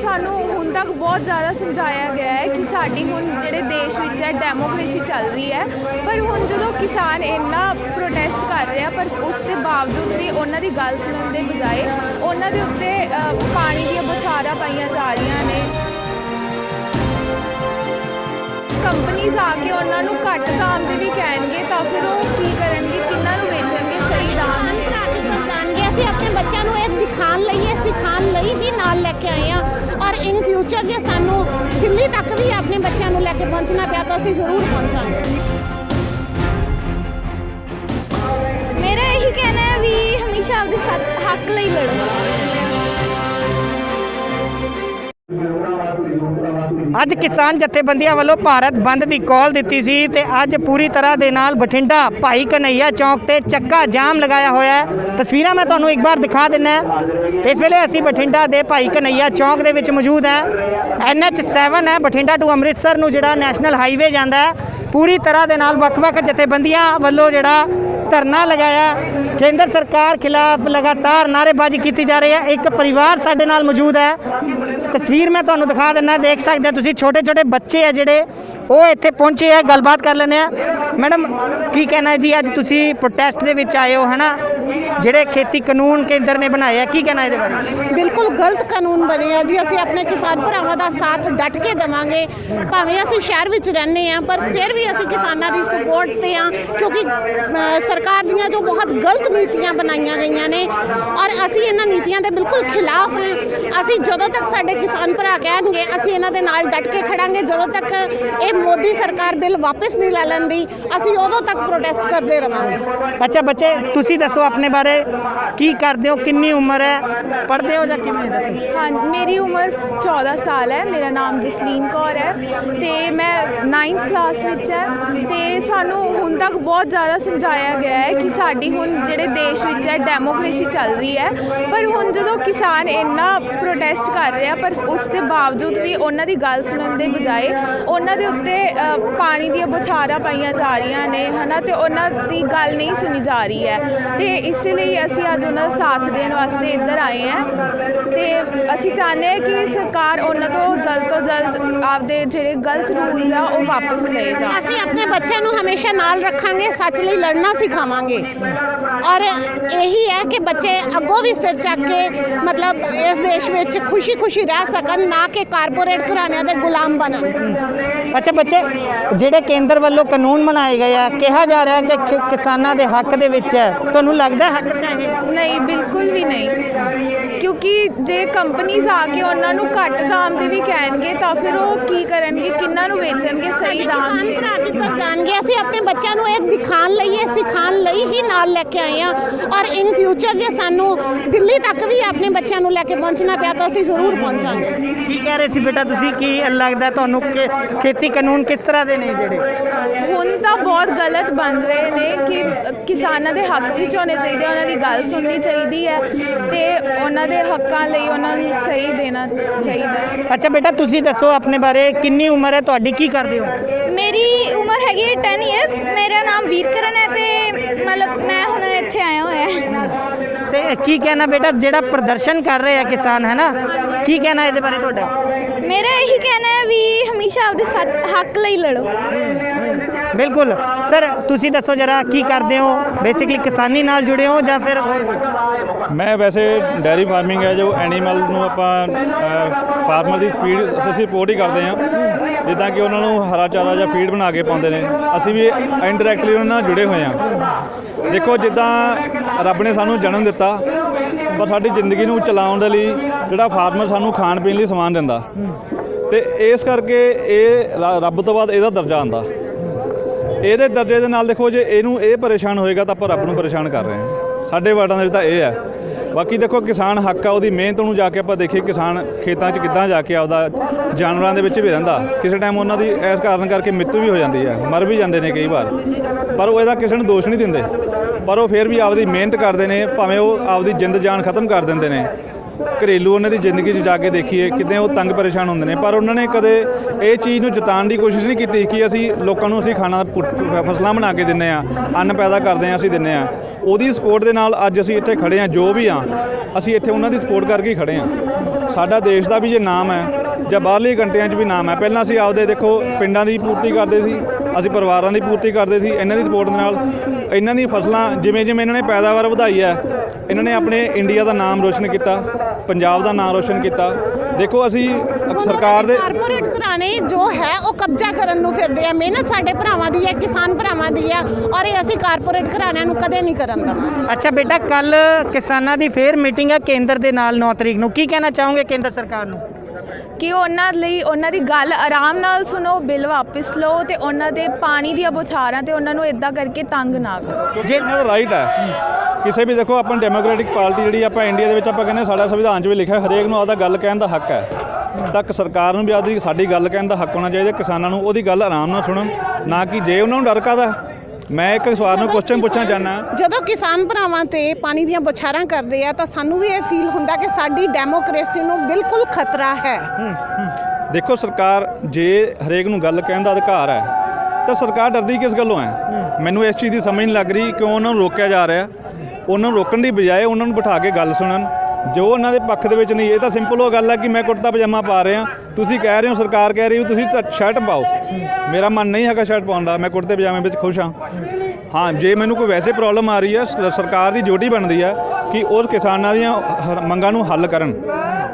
ਸਾਨੂੰ ਹੁਣ ਤੱਕ ਬਹੁਤ ਜ਼ਿਆਦਾ ਸਮਝਾਇਆ ਗਿਆ ਹੈ ਕਿ ਸਾਡੀ ਹੁਣ ਜਿਹੜੇ ਦੇਸ਼ ਵਿੱਚ ਹੈ ਡੈਮੋਕ੍ਰੇਸੀ ਚੱਲ ਰਹੀ ਹੈ। ਪਰ ਹੁਣ ਜਦੋਂ ਕਿਸਾਨ ਇੰਨਾ ਪ੍ਰੋਟੈਸਟ ਕਰ ਰਿਹਾ, ਪਰ ਉਸ ਦੇ ਬਾਵਜੂਦ ਵੀ ਉਹਨਾਂ ਦੀ ਗੱਲ ਸੁਣਨ ਦੇ ਬਜਾਏ ਉਹਨਾਂ ਦੇ ਉੱਤੇ ਪਾਣੀ ਦੀਆਂ ਬੁਛਾਰਾਂ ਪਾਈਆਂ ਜਾ ਰਹੀਆਂ ਨੇ। ਕੰਪਨੀਆਂ ਆ ਕੇ ਉਹਨਾਂ ਨੂੰ ਘੱਟ ਕੰਮ ਦੇ ਵੀ ਕਹਿਣਗੇ, ਤਾਂ ਫਿਰ ਉਹ ਕੀ ਕਰਨ ਲੈ ਕੇ ਪਹੁੰਚਣਾ ਪਿਆ ਤਾਂ ਅਸੀਂ ਜ਼ਰੂਰ ਪਹੁੰਚਾਂਗੇ। ਮੇਰਾ ਇਹੀ ਕਹਿਣਾ ਹੈ ਵੀ ਹਮੇਸ਼ਾ ਆਪਦੇ ਹੱਕ ਲਈ ਲੜੋ। ਅੱਜ ਕਿਸਾਨ ਜਥੇਬੰਦੀਆਂ ਵੱਲੋਂ ਭਾਰਤ ਬੰਦ ਦੀ ਕਾਲ ਦਿੱਤੀ ਸੀ ਤੇ ਅੱਜ ਪੂਰੀ ਤਰ੍ਹਾਂ ਦੇ ਨਾਲ ਬਠਿੰਡਾ ਭਾਈ ਕਨਈਆ ਚੌਂਕ ਤੇ ਚੱਕਾ ਜਾਮ ਲਗਾਇਆ ਹੋਇਆ ਹੈ। ਤਸਵੀਰਾਂ ਮੈਂ ਤੁਹਾਨੂੰ ਇੱਕ ਵਾਰ ਦਿਖਾ ਦਿੰਨਾ ਇਸ ਵੇਲੇ ਅਸੀਂ ਬਠਿੰਡਾ ਦੇ ਭਾਈ ਕਨਈਆ ਚੌਂਕ ਦੇ ਵਿੱਚ ਮੌਜੂਦ ਹੈ। NH7 ਹੈ, ਬਠਿੰਡਾ ਟੂ ਅੰਮ੍ਰਿਤਸਰ ਨੂੰ ਜਿਹੜਾ ਨੈਸ਼ਨਲ ਹਾਈਵੇ ਜਾਂਦਾ ਹੈ। ਪੂਰੀ ਤਰ੍ਹਾਂ ਦੇ ਨਾਲ ਵੱਖ-ਵੱਖ ਜਥੇਬੰਦੀਆਂ ਵੱਲੋਂ ਜਿਹੜਾ ਧਰਨਾ ਲਗਾਇਆ ਕੇਂਦਰ ਸਰਕਾਰ ਖਿਲਾਫ ਲਗਾਤਾਰ ਨਾਅਰੇਬਾਜ਼ੀ ਕੀਤੀ ਜਾ ਰਹੀ ਹੈ। ਇੱਕ ਪਰਿਵਾਰ ਸਾਡੇ ਨਾਲ ਮੌਜੂਦ ਹੈ। ਤਸਵੀਰ ਮੈਂ ਤੁਹਾਨੂੰ ਦਿਖਾ ਦਿੰਦਾ ਦੇਖ ਸਕਦੇ ਹੋ ਤੁਸੀਂ ਛੋਟੇ ਛੋਟੇ ਬੱਚੇ ਆ ਜਿਹੜੇ ਉਹ ਇੱਥੇ ਪਹੁੰਚੇ ਆ, ਗੱਲਬਾਤ ਕਰ ਲੈਂਦੇ ਆ। ਮੈਡਮ, ਕੀ ਕਹਿਣਾ ਜੀ? ਅੱਜ ਤੁਸੀਂ ਪ੍ਰੋਟੈਸਟ ਦੇ ਵਿੱਚ ਆਏ ਹੋ, ਹਨਾ? ਜਿਹੜੇ ਖੇਤੀ ਕਾਨੂੰਨ ਕੇਂਦਰ ਨੇ ਬਣਾਏ ਆ, ਕੀ ਕਹਿਣਾ ਇਹਦੇ ਬਾਰੇ? ਬਿਲਕੁਲ ਗਲਤ ਕਾਨੂੰਨ ਬਣੇ ਆ ਜੀ। ਅਸੀਂ ਆਪਣੇ ਕਿਸਾਨ ਭਰਾਵਾਂ ਦਾ ਸਾਥ ਡਟ ਕੇ ਦੇਵਾਂਗੇ। ਭਾਵੇਂ ਅਸੀਂ ਸ਼ਹਿਰ ਵਿੱਚ ਰਹਿੰਦੇ ਆ, ਪਰ ਫਿਰ ਵੀ ਅਸੀਂ ਕਿਸਾਨਾਂ ਦੀ ਸਪੋਰਟ ਤੇ ਆ, ਕਿਉਂਕਿ ਸਰਕਾਰ ਦੀਆਂ ਜੋ ਬਹੁਤ ਗਲਤ ਨੀਤੀਆਂ ਬਣਾਈਆਂ ਗਈਆਂ ਨੇ, ਔਰ ਅਸੀਂ ਇਹਨਾਂ ਨੀਤੀਆਂ ਦੇ ਬਿਲਕੁਲ ਖਿਲਾਫ ਹਾਂ ਅਸੀਂ ਜਦੋਂ ਤੱਕ ਸਾਡੇ ਕਿਸਾਨ ਭਰਾ ਕਹਿਣਗੇ, ਅਸੀਂ ਇਹਨਾਂ ਦੇ ਨਾਲ ਡਟ ਕੇ ਖੜਾਂਗੇ। ਜਦੋਂ ਤੱਕ ਇਹ ਮੋਦੀ ਸਰਕਾਰ ਬਿੱਲ ਵਾਪਸ ਨਹੀਂ ਲੈ ਲੈਂਦੀ ਅਸੀਂ ਉਦੋਂ ਤੱਕ ਪ੍ਰੋਟੈਸਟ ਕਰਦੇ ਰਵਾਂਗੇ। ਅੱਛਾ ਬੱਚੇ ਤੁਸੀਂ ਦੱਸੋ ਆਪਣੇ ਬਾਰੇ ਕੀ ਕਰਦੇ ਹੋ ਕਿੰਨੀ ਉਮਰ ਹੈ ਪੜ੍ਹਦੇ ਹੋ ਜਾਂ ਕਿਵੇਂ ਦੱਸੋ? ਹਾਂ ਮੇਰੀ ਉਮਰ 14 ਸਾਲ ਹੈ ਮੇਰਾ ਨਾਮ ਜਸਲੀਨ ਕੌਰ ਹੈ ਤੇ ਮੈਂ 9th ਕਲਾਸ ਵਿੱਚ ਹੈ ਤੇ ਸਾਨੂੰ ਹੁਣ ਤੱਕ ਬਹੁਤ ਜ਼ਿਆਦਾ ਸਮਝਾਇਆ ਗਿਆ ਹੈ ਕਿ ਸਾਡੀ ਹੁਣ ਜਿਹੜੇ ਦੇਸ਼ ਵਿੱਚ ਹੈ ਡੈਮੋਕ੍ਰੇਸੀ ਚੱਲ ਰਹੀ ਹੈ ਪਰ ਹੁਣ ਜਦੋਂ ਕਿਸਾਨ ਇੰਨਾ ਪ੍ਰੋਟੈਸਟ ਕਰ ਰਿਹਾ ਪਰ ਉਸ ਦੇ ਬਾਵਜੂਦ ਵੀ ਉਹਨਾਂ ਦੀ ਗੱਲ ਸੁਣਨ ਦੇ ਬਜਾਏ ਉਹਨਾਂ ਦੇ ਉੱਤੇ ਅ, ਪਾਣੀ ਦੀਆਂ ਬੁਛਾਰਾਂ ਪਾਈਆਂ ਜਾ ਰਹੀਆਂ ਨੇ ਹਨਾ? ਤੇ ਉਹਨਾਂ ਦੀ ਗੱਲ ਨਹੀਂ ਸੁਣੀ ਜਾ ਰਹੀ ਹੈ। ਤੇ ਇਸ ਲਈ ਅਸੀਂ ਅੱਜ ਉਹਨਾਂ ਦਾ ਸਾਥ ਦੇਣ ਵਾਸਤੇ ਇੱਧਰ ਆਏ ਹਾਂ। ਤੇ ਅਸੀਂ ਚਾਹੁੰਦੇ ਹਾਂ ਕਿ ਸਰਕਾਰ ਉਹਨਾਂ ਤੋਂ ਜਲਦ ਤੋਂ ਜਲਦ ਆਪਦੇ ਜਿਹੜੇ ਗਲਤ ਰੂਲ ਆ ਉਹ ਵਾਪਸ ਲਏ ਜਾਣ। ਅਸੀਂ ਆਪਣੇ ਬੱਚਿਆਂ ਨੂੰ ਹਮੇਸ਼ਾ ਨਾਲ ਰੱਖਾਂਗੇ ਸੱਚ ਲਈ ਲੜਨਾ ਸਿਖਾਵਾਂਗੇ। ਔਰ ਇਹੀ ਹੈ ਕਿ ਬੱਚੇ ਅੱਗੋਂ ਵੀ ਸਿਰ ਚੱਕ ਕੇ ਮਤਲਬ ਇਸ ਦੇਸ਼ ਵਿੱਚ ਖੁਸ਼ੀ-ਖੁਸ਼ੀ ਰਹਿ ਸਕਣ ਨਾ ਕਿ ਕਾਰਪੋਰੇਟ ਘਰਾਣਿਆਂ ਦੇ ਗੁਲਾਮ ਬਣਨ। ਅੱਛਾ ਬੱਚੇ ਜਿਹੜੇ ਕੇਂਦਰ ਵੱਲੋਂ ਕਾਨੂੰਨ ਬਣਾਏ ਗਏ ਆ ਕਿਹਾ ਜਾ ਰਿਹਾ ਕਿ ਕਿ- ਕਿਸਾਨਾਂ ਦੇ ਹੱਕ ਦੇ ਵਿੱਚ ਹੈ। ਤੁਹਾਨੂੰ ਲੱਗਦਾ ਹੱਕ ਚਾਹੀਏ ਨਹੀਂ ਬਿਲਕੁਲ ਵੀ ਨਹੀਂ। ਕਿਉਂਕਿ ਜੇ ਕੰਪਨੀਆਂ ਆ ਕੇ ਉਹਨਾਂ ਨੂੰ ਘੱਟ ਦਾਮ ਦੇ ਵੀ ਕਹਿਣਗੇ ਤਾਂ ਫਿਰ ਉਹ ਕੀ ਕਰਨਗੇ ਕਿੰਨਾਂ ਨੂੰ ਵੇਚਣਗੇ ਸਹੀ ਦਾਮ ਤੇ ਭਰਾ ਕਿੱਧਰ ਜਾਣਗੇ? ਅਸੀਂ ਆਪਣੇ ਬੱਚਿਆਂ ਨੂੰ ਇਹ ਦਿਖਾਉਣ ਲਈ ਇਹ ਸਿਖਾਉਣ ਲਈ ਹੀ ਨਾਲ ਲੈ ਕੇ ਆਏ ਆ ਔਰ ਇਨ ਫਿਊਚਰ ਜੇ ਸਾਨੂੰ ਦਿੱਲੀ ਤੱਕ ਵੀ ਆਪਣੇ ਬੱਚਿਆਂ ਨੂੰ ਲੈ ਕੇ ਪਹੁੰਚਣਾ ਪਿਆ ਤਾਂ ਅਸੀਂ ਜ਼ਰੂਰ ਪਹੁੰਚਾਂਗੇ। ਕੀ ਕਹਿ ਰਹੇ ਸੀ ਬੇਟਾ ਤੁਸੀਂ? ਕੀ ਲੱਗਦਾ ਤੁਹਾਨੂੰ ਕਿ ਖੇਤੀ ਕਾਨੂੰਨ ਕਿਸ ਤਰ੍ਹਾਂ ਦੇ ਨੇ ਜਿਹੜੇ? ਹੁਣ ਤਾਂ ਬਹੁਤ ਗਲਤ ਬਣ ਰਹੇ ਨੇ ਕਿ ਕਿਸਾਨਾਂ ਦੇ ਹੱਕ ਵਿੱਚ ਹੋਣੇ ਚਾਹੀਦੇ ਉਹਨਾਂ ਦੀ ਗੱਲ ਸੁਣਨੀ ਚਾਹੀਦੀ ਹੈ ਤੇ ਉਹਨਾਂ ਦੇ ਹੱਕਾਂ ਲਈ ਉਹਨਾਂ ਨੂੰ ਸਹੀ ਦੇਣਾ ਚਾਹੀਦਾ ਹੈ। ਅੱਛਾ ਬੇਟਾ ਤੁਸੀਂ ਦੱਸੋ ਆਪਣੇ ਬਾਰੇ ਕਿੰਨੀ ਉਮਰ ਹੈ ਤੁਹਾਡੀ ਕੀ ਕਰਦੇ ਹੋ? ਮੇਰੀ ਉਮਰ ਹੈਗੀ ਹੈ 10 ਇਅਰਸ ਮੇਰਾ ਨਾਮ ਵੀਰਕਰਨ ਹੈ ਤੇ ਮਤਲਬ ਮੈਂ ਹੁਣ ਇੱਥੇ ਆਇਆ ਹੋਇਆ। ਹੈ ਤੇ ਕੀ ਕਹਿਣਾ ਬੇਟਾ? ਜਿਹੜਾ ਪ੍ਰਦਰਸ਼ਨ ਕਰ ਰਹੇ ਆ ਕਿਸਾਨ ਹੈ ਨਾ? ਕੀ ਕਹਿਣਾ ਇਹਦੇ ਬਾਰੇ ਤੁਹਾਡਾ? ਮੇਰਾ ਇਹੀ ਕਹਿਣਾ ਹੈ ਵੀ ਹਮੇਸ਼ਾ ਆਪਦੇ ਸੱਚ ਹੱਕ ਲਈ ਲੜੋ। ਬਿਲਕੁਲ। ਸਰ ਤੁਸੀਂ ਦੱਸੋ ਜਰਾ ਕੀ ਕਰਦੇ ਹੋ? ਬੇਸਿਕਲੀ ਕਿਸਾਨੀ ਨਾਲ ਜੁੜੇ ਹੋ ਜਾਂ ਫਿਰ ਹੋਰ ਕੁਝ ਮੈਂ ਵੈਸੇ ਡੈਰੀ ਫਾਰਮਿੰਗ ਹੈ ਜੋ ਐਨੀਮਲ ਨੂੰ ਆਪਾਂ ਫਾਰਮਰ ਦੀ ਸਪੀਡ ਅਸੀਂ ਸਪੋਰਟ ਹੀ ਕਰਦੇ ਹਾਂ। ਜਿੱਦਾਂ ਕਿ ਉਹਨਾਂ ਨੂੰ ਹਰਾ ਚਾਰਾ ਜਾਂ ਫੀਡ ਬਣਾ ਕੇ ਪਾਉਂਦੇ ਨੇ। ਅਸੀਂ ਵੀ ਇਨਡਾਇਰੈਕਟਲੀ ਉਹਨਾਂ ਨਾਲ ਜੁੜੇ ਹੋਏ ਹਾਂ। ਦੇਖੋ, ਜਿੱਦਾਂ ਰੱਬ ਨੇ ਸਾਨੂੰ ਜਨਮ ਦਿੱਤਾ, ਪਰ ਸਾਡੀ ਜ਼ਿੰਦਗੀ ਨੂੰ ਚਲਾਉਣ ਦੇ ਲਈ ਜਿਹੜਾ ਫਾਰਮਰ ਸਾਨੂੰ ਖਾਣ ਪੀਣ ਲਈ ਸਮਾਨ ਦਿੰਦਾ। ਤੇ ਇਸ ਕਰਕੇ ਇਹ ਰੱਬ ਤੋਂ ਬਾਅਦ ਇਹਦਾ ਦਰਜਾ ਆਂਦਾ ਇਹਦੇ ਦਰਜੇ ਦੇ ਨਾਲ ਦੇਖੋ, ਜੇ ਇਹਨੂੰ ਇਹ ਪਰੇਸ਼ਾਨ ਹੋਏਗਾ ਤਾਂ ਆਪਾਂ ਰੱਬ ਨੂੰ ਪਰੇਸ਼ਾਨ ਕਰ ਰਹੇ ਹਾਂ। ਸਾਡੇ ਵਰਡਾਂ ਦੇ ਵਿੱਚ ਤਾਂ ਇਹ ਹੈ ਬਾਕੀ ਦੇਖੋ ਕਿਸਾਨ ਹੱਕ ਆ, ਉਹਦੀ ਮਿਹਨਤ ਨੂੰ ਜਾ ਕੇ ਆਪਾਂ ਦੇਖੀਏ ਕਿਸਾਨ ਖੇਤਾਂ 'ਚ ਕਿੱਦਾਂ ਜਾ ਕੇ ਆਪਦਾ ਜਾਨਵਰਾਂ ਦੇ ਵਿੱਚ ਵੀ ਰਹਿੰਦਾ। ਕਿਸੇ ਟਾਈਮ ਉਹਨਾਂ ਦੀ ਇਸ ਕਾਰਨ ਕਰਕੇ ਮ੍ਰਿਤੂ ਵੀ ਹੋ ਜਾਂਦੀ ਹੈ, ਮਰ ਵੀ ਜਾਂਦੇ ਨੇ ਕਈ ਵਾਰ। ਪਰ ਉਹ ਇਹਦਾ ਕਿਸੇ ਨੂੰ ਦੋਸ਼ ਨਹੀਂ ਦਿੰਦੇ। ਪਰ ਉਹ ਫਿਰ ਵੀ ਆਪਦੀ ਮਿਹਨਤ ਕਰਦੇ ਨੇ, ਭਾਵੇਂ ਉਹ ਆਪਦੀ ਜਿੰਦ ਜਾਨ ਖਤਮ ਕਰ ਦਿੰਦੇ ਨੇ। ਘਰੇਲੂ ਉਹਨਾਂ ਦੀ ਜ਼ਿੰਦਗੀ 'ਚ ਜਾ ਕੇ ਦੇਖੀਏ, ਕਿਤੇ ਉਹ ਤੰਗ ਪਰੇਸ਼ਾਨ ਹੁੰਦੇ ਨੇ। ਪਰ ਉਹਨਾਂ ਨੇ ਕਦੇ ਇਹ ਚੀਜ਼ ਨੂੰ ਜਤਾਉਣ ਦੀ ਕੋਸ਼ਿਸ਼ ਨਹੀਂ ਕੀਤੀ ਕਿ ਅਸੀਂ ਲੋਕਾਂ ਨੂੰ ਅਸੀਂ ਖਾਣਾ ਪੁ- ਫਸਲਾਂ ਬਣਾ ਕੇ ਦਿੰਨੇ ਆ ਅੰਨ ਪੈਦਾ ਕਰਦੇ ਆ ਅਸੀਂ ਦਿੰਨੇ ਆ ਉਹਦੀ ਸਪੋਰਟ ਦੇ ਨਾਲ ਅੱਜ ਅਸੀਂ ਇੱਥੇ ਖੜੇ ਆ ਜੋ ਵੀ ਆ, ਅਸੀਂ ਇੱਥੇ ਉਹਨਾਂ ਦੀ ਸਪੋਰਟ ਕਰਕੇ ਹੀ ਖੜੇ ਆ ਸਾਡਾ ਦੇਸ਼ ਦਾ ਵੀ ਜੇ ਨਾਮ ਹੈ ਜਾਂ ਬਾਹਰਲੀ ਕੰਟਰੀਆਂ 'ਚ ਵੀ ਨਾਮ ਹੈ, ਪਹਿਲਾਂ ਅਸੀਂ ਆਪਦੇ ਦੇਖੋ ਪਿੰਡਾਂ ਦੀ ਪੂਰਤੀ ਕਰਦੇ ਸੀ ਅਸੀਂ ਪਰਿਵਾਰਾਂ ਦੀ ਪੂਰਤੀ ਕਰਦੇ ਸੀ ਇਹਨਾਂ ਦੀ ਸਪੋਰਟ ਦੇ ਨਾਲ ਇਹਨਾਂ ਦੀ ਫਸਲਾਂ ਜਿਵੇਂ ਜਿਵੇਂ ਇਹਨਾਂ ਨੇ ਪੈਦਾਵਾਰ ਵਧਾਈ ਹੈ ਇਹਨਾਂ ਨੇ ਆਪਣੇ ਇੰਡੀਆ ਦਾ ਨਾਮ ਰੋਸ਼ਨ ਕੀਤਾ ਪੰਜਾਬ ਦਾ ਨਾਮ ਰੋਸ਼ਨ ਕੀਤਾ। ਦੇਖੋ ਅਸੀਂ ਸਰਕਾਰ ਦੇ ਕਾਰਪੋਰੇਟ ਘਰਾਣੇ ਜੋ ਹੈ ਉਹ ਕਬਜ਼ਾ ਕਰਨ ਨੂੰ ਫਿਰਦੇ ਆ। ਮਿਹਨਤ ਸਾਡੇ ਭਰਾਵਾਂ ਦੀ ਹੈ ਕਿਸਾਨ ਭਰਾਵਾਂ ਦੀ ਹੈ ਔਰ ਇਹ ਅਸੀਂ ਕਾਰਪੋਰੇਟ ਘਰਾਣਿਆਂ ਨੂੰ ਕਦੇ ਨਹੀਂ ਕਰਨ ਦੇਵਾਂਗੇ ਅੱਛਾ ਬੇਟਾ ਕੱਲ ਕਿਸਾਨਾਂ ਦੀ ਫੇਰ ਮੀਟਿੰਗ ਹੈ ਕੇਂਦਰ ਦੇ ਨਾਲ 9 ਤਰੀਕ ਨੂੰ। ਕੀ ਕਹਿਣਾ ਚਾਹੋਗੇ ਕੇਂਦਰ ਸਰਕਾਰ ਨੂੰ? ਕਿ ਉਹਨਾਂ ਲਈ ਉਹਨਾਂ ਦੀ ਗੱਲ ਆਰਾਮ ਨਾਲ ਸੁਣੋ ਬਿੱਲ ਵਾਪਸ ਲਓ ਤੇ ਉਹਨਾਂ ਦੇ ਪਾਣੀ ਦੀਆਂ ਬੁਛਾਰਾਂ ਤੇ ਉਹਨਾਂ ਨੂੰ ਇਦਾਂ ਕਰਕੇ ਤੰਗ ਨਾ ਕਰੋ। ਕਿਉਂਕਿ ਇਹਨਾਂ ਦਾ ਰਾਈਟ ਹੈ। ਕਿਸੇ ਵੀ ਦੇਖੋ ਆਪਾਂ ਡੈਮੋਕ੍ਰੈਟਿਕ ਪਾਰਟੀ ਜਿਹੜੀ ਆਪਾਂ ਇੰਡੀਆ ਦੇ ਵਿੱਚ ਆਪਾਂ ਕਹਿੰਦੇ ਹਾਂ, ਸਾਡਾ ਸੰਵਿਧਾਨ 'ਚ ਵੀ ਲਿਖਿਆ ਹਰੇਕ ਨੂੰ ਆਪਦਾ ਗੱਲ ਕਹਿਣ ਦਾ ਹੱਕ ਹੈ। ਤੱਕ ਸਰਕਾਰ ਨੂੰ ਵੀ ਆਪਦੀ ਸਾਡੀ ਗੱਲ ਕਹਿਣ ਦਾ ਹੱਕ ਹੋਣਾ ਚਾਹੀਦਾ ਕਿਸਾਨਾਂ ਨੂੰ ਉਹਦੀ ਗੱਲ ਆਰਾਮ ਨਾਲ ਸੁਣਨ ਨਾ ਕਿ ਜੇ ਉਹਨਾਂ ਨੂੰ ਡਰ ਕਾਦਾ ਮੈਂ ਇੱਕ ਸਵਾਲ ਨੂੰ ਕੁਐਸਚਨ ਪੁੱਛਣਾ ਚਾਹੁੰਦਾ। ਜਦੋਂ ਕਿਸਾਨ ਭਰਾਵਾਂ ਤੇ ਪਾਣੀ ਦੀਆਂ ਬੁਛਾਰਾਂ ਕਰਦੇ ਆ ਤਾਂ ਸਾਨੂੰ ਵੀ ਇਹ ਫੀਲ ਹੁੰਦਾ ਕਿ ਸਾਡੀ ਡੈਮੋਕ੍ਰੇਸੀ ਨੂੰ ਬਿਲਕੁਲ ਖਤਰਾ ਹੈ। ਦੇਖੋ ਸਰਕਾਰ ਜੇ ਹਰੇਕ ਨੂੰ ਗੱਲ ਕਹਿਣ ਦਾ ਅਧਿਕਾਰ ਹੈ ਤਾਂ ਸਰਕਾਰ ਡਰਦੀ ਕਿਸ ਗੱਲੋਂ ਹੈ? ਮੈਨੂੰ ਇਸ ਚੀਜ਼ ਦੀ ਸਮਝ ਨਹੀਂ ਲੱਗ ਰਹੀ ਕਿਉਂ ਉਹਨਾਂ ਨੂੰ ਰੋਕਿਆ ਜਾ ਰਿਹਾ। ਉਹਨਾਂ ਨੂੰ ਰੋਕਣ ਦੀ ਬਜਾਏ ਉਹਨਾਂ ਨੂੰ ਬਿਠਾ ਕੇ ਗੱਲ ਸੁਣਨ। ਜੋ ਉਹਨਾਂ ਦੇ ਪੱਖ ਦੇ ਵਿੱਚ ਨਹੀਂ ਇਹ ਤਾਂ ਸਿੰਪਲ ਉਹ ਗੱਲ ਹੈ ਕਿ ਮੈਂ ਕੁੜਤਾ ਪਜਾਮਾ ਪਾ ਰਿਹਾ ਤੁਸੀਂ ਕਹਿ ਰਹੇ ਹੋ ਸਰਕਾਰ ਕਹਿ ਰਹੀ ਹੋ ਤੁਸੀਂ ਸ਼ਰਟ ਪਾਓ। ਮੇਰਾ ਮਨ ਨਹੀਂ ਹੈਗਾ ਸ਼ਰਟ ਪਾਉਣ ਦਾ ਮੈਂ ਕੁੜਤੇ ਪਜਾਮੇ ਵਿੱਚ ਖੁਸ਼ ਹਾਂ। ਹਾਂ ਜੇ ਮੈਨੂੰ ਕੋਈ ਵੈਸੇ ਪ੍ਰੋਬਲਮ ਆ ਰਹੀ ਹੈ ਸਰਕਾਰ ਦੀ ਡਿਊਟੀ ਬਣਦੀ ਹੈ ਕਿ ਉਸ ਕਿਸਾਨਾਂ ਦੀਆਂ ਮੰਗਾਂ ਨੂੰ ਹੱਲ ਕਰਨ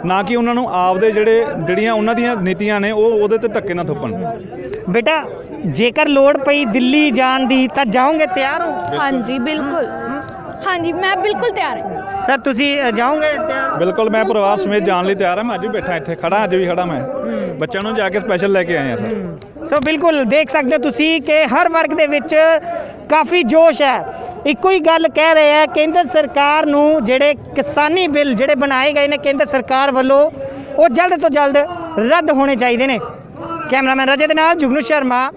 ਨਾ ਕਿ ਉਹਨਾਂ ਨੂੰ ਆਪਦੇ ਜਿਹੜੇ ਜਿਹੜੀਆਂ ਉਹਨਾਂ ਦੀਆਂ ਨੀਤੀਆਂ ਨੇ ਉਹ ਉਹਦੇ ਤੇ ਧੱਕੇ ਨਾ ਥੋਪਣ। ਬੇਟਾ ਜੇਕਰ ਲੋੜ ਪਈ ਦਿੱਲੀ ਜਾਣ ਦੀ ਤਾਂ ਜਾਓਗੇ ਤਿਆਰ ਹੋ? ਹਾਂਜੀ ਬਿਲਕੁਲ। ਹਾਂਜੀ ਮੈਂ ਬਿਲਕੁਲ ਤਿਆਰ ਹਾਂ। ਸਰ ਤੁਸੀਂ ਅ, ਜਾਓਗੇ ਬਿਲਕੁਲ ਮੈਂ ਪਰਿਵਾਰ ਸਮੇਤ ਜਾਣ ਲਈ ਤਿਆਰ ਹਾਂ। ਮੈਂ ਅੱਜ ਵੀ ਬੈਠਾ ਇੱਥੇ ਖੜਾ ਅੱਜ ਵੀ ਖੜਾ ਮੈਂ। ਬੱਚਿਆਂ ਨੂੰ ਜਾ ਕੇ ਸਪੈਸ਼ਲ ਲੈ ਕੇ ਆਏ ਆ ਸਰ ਸੋ ਬਿਲਕੁਲ ਦੇਖ ਸਕਦੇ ਹੋ ਤੁਸੀਂ ਕਿ ਹਰ ਵਰਗ ਦੇ ਵਿੱਚ ਕਾਫੀ ਜੋਸ਼ ਹੈ। ਇੱਕੋ ਹੀ ਗੱਲ ਕਹਿ ਰਹੇ ਹੈ ਕੇਂਦਰ ਸਰਕਾਰ ਨੂੰ ਜਿਹੜੇ ਕਿਸਾਨੀ ਬਿੱਲ ਜਿਹੜੇ ਬਣਾਏ ਗਏ ਨੇ ਕੇਂਦਰ ਸਰਕਾਰ ਵੱਲੋਂ ਉਹ ਜਲਦ ਤੋਂ ਜਲਦ ਰੱਦ ਹੋਣੇ ਚਾਹੀਦੇ ਨੇ। ਕੈਮਰਾਮੈਨ ਰਜੇ ਦੇ ਨਾਲ ਜੁਗਨੂ ਸ਼ਰਮਾ